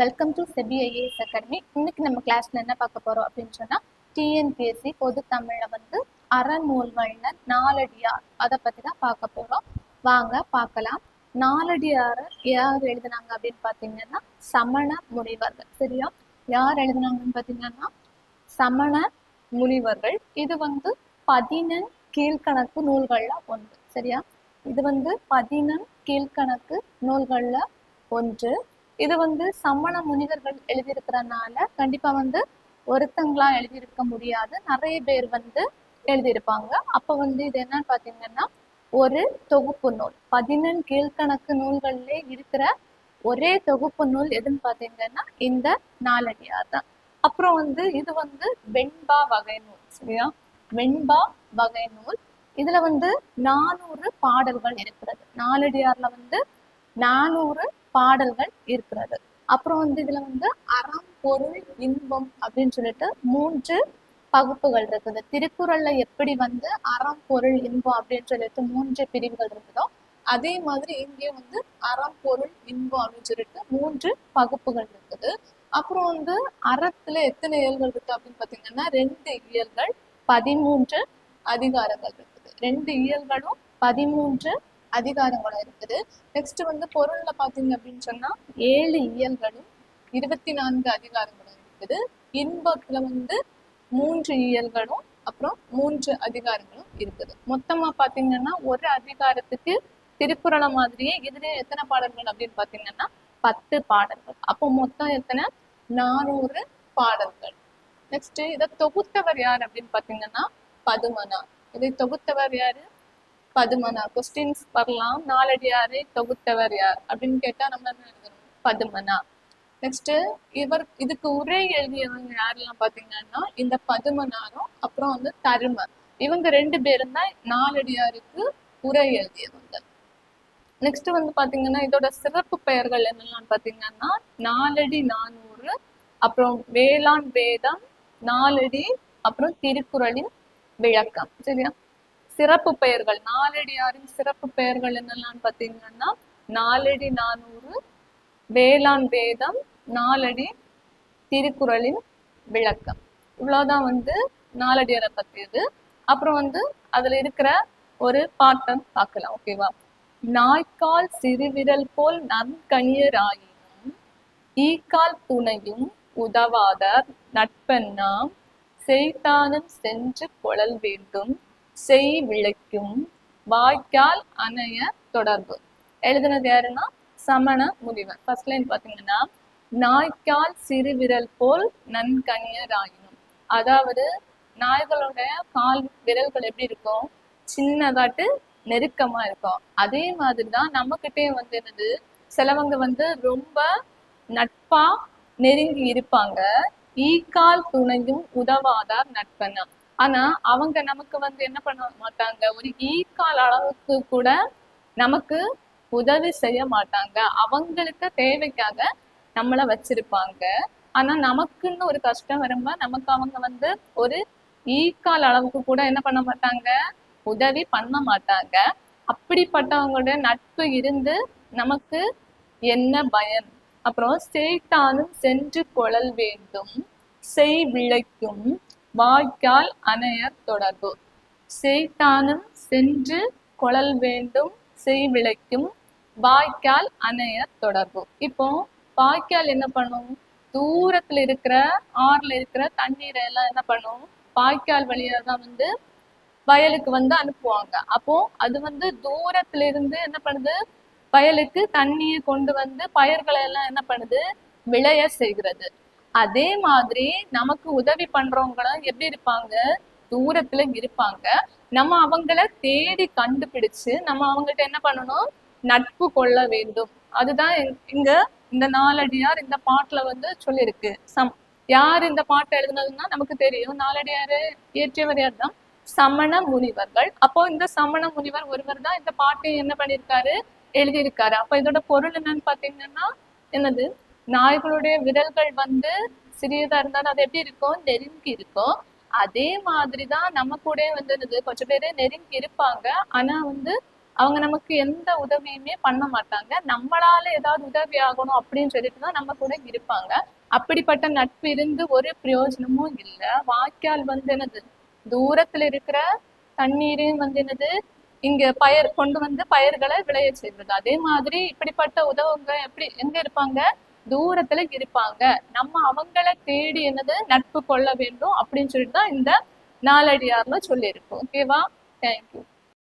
Welcome to Sebi IAS academy இன்னைக்கு நம்ம கிளாஸ்ல என்ன பார்க்க போறோம் அப்படின்னு சொன்னா டிஎன்பிஎஸ்சி பொது தமிழ்ல வந்து அறநூல்கள்ல நாலடியார். அதை பத்தி தான் பார்க்க போறோம். வாங்க பார்க்கலாம். நாலடியார் யார் எழுதுனாங்க அப்படின்னு பார்த்தீங்கன்னா சமண முனிவர்கள். சரியா? யார் எழுதுனாங்கன்னு பார்த்தீங்கன்னா சமண முனிவர்கள். இது வந்து பதினெண் கீழ்கணக்கு நூல்கள்ல ஒன்று. சரியா? இது வந்து பதினெண் கீழ்கணக்கு நூல்கள்ல ஒன்று. இது வந்து சமண முனிவர்கள் எழுதியிருக்கிறனால கண்டிப்பா வந்து ஒருத்தங்களா எழுதியிருக்க முடியாது. நிறைய பேர் வந்து எழுதியிருப்பாங்க. அப்ப வந்து இது என்னன்னு பாத்தீங்கன்னா ஒரு தொகுப்பு நூல். பதினெண் கீழ்கணக்கு நூல்கள்ல இருக்கிற ஒரே தொகுப்பு நூல் எதுன்னு பாத்தீங்கன்னா இந்த நாலடியார் தான். அப்புறம் வந்து இது வந்து வெண்பா வகை நூல் சரியா? வெண்பா வகை நூல். இதுல வந்து நானூறு பாடல்கள் இருக்கிறது. நாலடியார்ல வந்து நானூறு பாடல்கள் இருக்கிறது. அப்புறம் வந்து இதுல வந்து அறம் பொருள் இன்பம் அப்படின்னு சொல்லிட்டு மூன்று பகுப்புகள் இருக்குது. திருக்குறள்ல எப்படி வந்து அறம் பொருள் இன்பம் அப்படின்னு சொல்லிட்டு மூன்று பிரிவுகள் இருக்குதோ அதே மாதிரி இங்கே வந்து அறம் பொருள் இன்பம் அப்படின்னு சொல்லிட்டு மூன்று பகுப்புகள் இருக்குது. அப்புறம் வந்து அறத்துல எத்தனை இயல்கள் இருக்கு அப்படின்னு பாத்தீங்கன்னா ரெண்டு இயல்கள் பதிமூன்று அதிகாரங்கள் இருக்குது. ரெண்டு இயல்களும் பதிமூன்று அதிகாரங்களும் இருக்குது. நெக்ஸ்ட் வந்து பொருள்ல பாத்தீங்க அப்படின்னு சொன்னா ஏழு இயல்களும் இருபத்தி நான்கு அதிகாரங்களும் இருக்குது. இன்பத்துல வந்து மூன்று இயல்களும் அப்புறம் மூன்று அதிகாரங்களும் இருக்குது. மொத்தமா பாத்தீங்கன்னா ஒரு அதிகாரத்துக்கு திருக்குறளை மாதிரியே இதுல எத்தனை பாடல்கள் அப்படின்னு பாத்தீங்கன்னா பத்து பாடல்கள். அப்போ மொத்தம் எத்தனை? நானூறு பாடல்கள். நெக்ஸ்ட் இதை தொகுத்தவர் யார் அப்படின்னு பாத்தீங்கன்னா பதுமனா இதை தொகுத்தவர் யாரு? பதுமனா கொஸ்டின்ஸ் வரலாம் நாலடியாரை தொகுத்தவர் யார் அப்படின்னு கேட்டா நம்ம என்ன எழுதணும்? பதுமனா. நெக்ஸ்ட் இவர் இதுக்கு உரை எழுதியவங்க யாரெல்லாம் பாத்தீங்கன்னா இந்த பதுமனாரும் அப்புறம் வந்து தருமர். இவங்க ரெண்டு பேரும் தான் நாலடியாருக்கு உரை எழுதியவங்க. நெக்ஸ்ட் வந்து பாத்தீங்கன்னா இதோட சிறப்பு பெயர்கள் என்னெல்லாம் பாத்தீங்கன்னா நாலடி நானூறு அப்புறம் வேளாண் வேதம் நாலடி அப்புறம் திருக்குறளின் விளக்கம். சரியா? சிறப்பு பெயர்கள் நாலடியாரின் சிறப்பு பெயர்கள் என்னெல்லாம் பார்த்தீங்கன்னா நாலடி நானூறு வேளாண் வேதம் நாலடி திருக்குறளின் விளக்கம். இவ்வளவுதான் வந்து நாலடியாரை பற்றியது. அப்புறம் வந்து அதுல இருக்கிற ஒரு பாட்டம் பார்க்கலாம் ஓகேவா நாய்க்கால் சிறுவிரல் போல் நன்கணியராயினும் ஈக்கால் துணையும் உதவாத நட்பெண்ணாம் செய்தானும் சென்று கொழல் வேண்டும் செய் விளைக்கும். வாய்க்கால் அணைய தொடர்பு. எழுதுனது யாருன்னா? சமண முனிவர். ஃபர்ஸ்ட் லைன் பார்த்தீங்கன்னா நாய்க்கால் சிறுவிரல் போல் நன்கணியராயினும் அதாவது நாய்களுடைய கால் விரல்கள் எப்படி இருக்கும்? சின்னதாட்டு நெருக்கமா இருக்கும். அதே மாதிரி தான் நம்மகிட்டே வந்து என்னது? சிலவங்க வந்து ரொம்ப நட்பா நெருங்கி இருப்பாங்க. ஈக்கால் துணையும் உதவாதார் நட்பனா ஆனா அவங்க நமக்கு வந்து என்ன பண்ண மாட்டாங்க? ஒரு ஈக்கால் அளவுக்கு கூட நமக்கு உதவி செய்ய மாட்டாங்க. அவங்களுக்கு தேவைக்காக நம்மள வச்சிருப்பாங்க. ஆனா நமக்குன்னு ஒரு கஷ்டம் வரும்ப நமக்கு அவங்க வந்து ஒரு ஈக்கால் அளவுக்கு கூட என்ன பண்ண மாட்டாங்க? உதவி பண்ண மாட்டாங்க. அப்படிப்பட்டவங்களோட நட்பு இருந்து நமக்கு என்ன பயம் அப்புறம் சேய்த்தானும் சென்று கொழல் வேண்டும். செய் விளைக்கும். வாய்க்கால் அணைய தொடர்பு. செய்தானும் சென்று கொழல் வேண்டும் செய் விளைக்கும் வாய்க்கால் அணைய தொடர்பு. இப்போ வாய்க்கால் என்ன பண்ணும்? தூரத்துல இருக்கிற ஆறுல இருக்கிற தண்ணீரை எல்லாம் என்ன பண்ணும்? வாய்க்கால் வழியா தான் வந்து வயலுக்கு வந்து அனுப்புவாங்க. அப்போ அது வந்து தூரத்துல இருந்து என்ன பண்ணுது? வயலுக்கு தண்ணியை கொண்டு வந்து பயிர்களை எல்லாம் என்ன பண்ணுது? விளைய செய்கிறது. அதே மாதிரி நமக்கு உதவி பண்றவங்களும் எப்படி இருப்பாங்க? தூரத்துல இருப்பாங்க. நம்ம அவங்கள தேடி கண்டுபிடிச்சு நம்ம அவங்கள்ட்ட என்ன பண்ணணும்? நட்பு கொள்ள வேண்டும். அதுதான் இங்க இந்த நாலடியார் இந்த பாட்டுல வந்து சொல்லியிருக்கு. சம் யார் இந்த பாட்டை எழுதுனதுன்னா நமக்கு தெரியும். நாலடியாரு இயற்றியவர் யார் தான்? சமண முனிவர்கள். அப்போ இந்த சமண முனிவர் ஒருவர் தான் இந்த பாட்டை என்ன பண்ணியிருக்காரு? எழுதியிருக்காரு. அப்ப இதோட பொருள் என்னன்னு பாத்தீங்கன்னா என்னது? நாய்களுடைய விரல்கள் வந்து சிறியதா இருந்தாலும் அது எப்படி இருக்கும்? நெருங்கி இருக்கும். அதே மாதிரிதான் நம்ம கூட வந்து என்னது? கொஞ்சம் பேரு நெருங்கி இருப்பாங்க. ஆனா வந்து அவங்க நமக்கு எந்த உதவியுமே பண்ண மாட்டாங்க. நம்மளால ஏதாவது உதவி ஆகணும் அப்படின்னு சொல்லிட்டு தான் நம்ம கூட இருப்பாங்க. அப்படிப்பட்ட நட்பு இருந்து ஒரு பிரயோஜனமும் இல்லை. வாய்க்கால் வந்து என்னது? தூரத்துல இருக்கிற தண்ணீரையும் வந்து என்னது? இங்க பயிர் கொண்டு வந்து பயிர்களை விளைய செய்வது. அதே மாதிரி இப்படிப்பட்ட உதவுங்க எப்படி எங்க இருப்பாங்க? தூரத்துல இருப்பாங்க. நம்ம அவங்கள தேடி என்னது நட்பு கொள்ள வேண்டும் அப்படின்னு சொல்லிட்டு தான் இந்த நாலடியார்னு சொல்லியிருக்கோம். ஓகேவா தேங்க்யூ